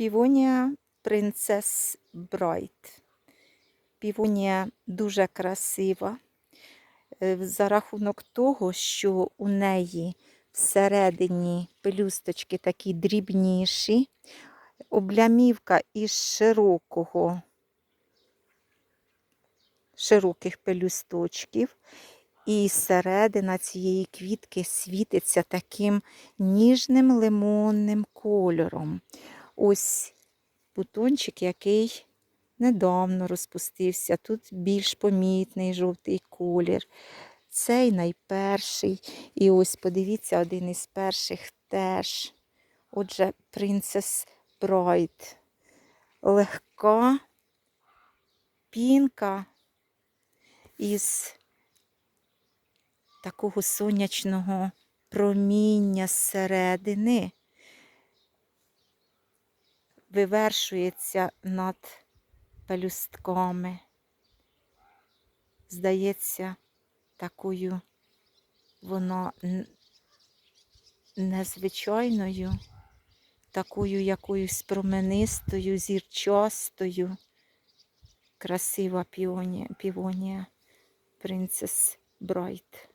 Півонія Princess Bright. Півонія дуже красива е, за рахунок того, що у неї всередині пелюсточки такі дрібніші, облямівка із широкого, широких пелюсточків, і середина цієї квітки світиться таким ніжним лимонним кольором. Ось бутончик, який недавно розпустився. Тут більш помітний жовтий колір. Цей найперший. І ось подивіться, один із перших теж. Отже, Princess Bride. Легка пінка із такого сонячного проміння зсередини вивершується над пелюстками. Здається, такою вона н- незвичайною, такою якоюсь променистою, зірчастою. Красива піонія, півонія Princess Bright.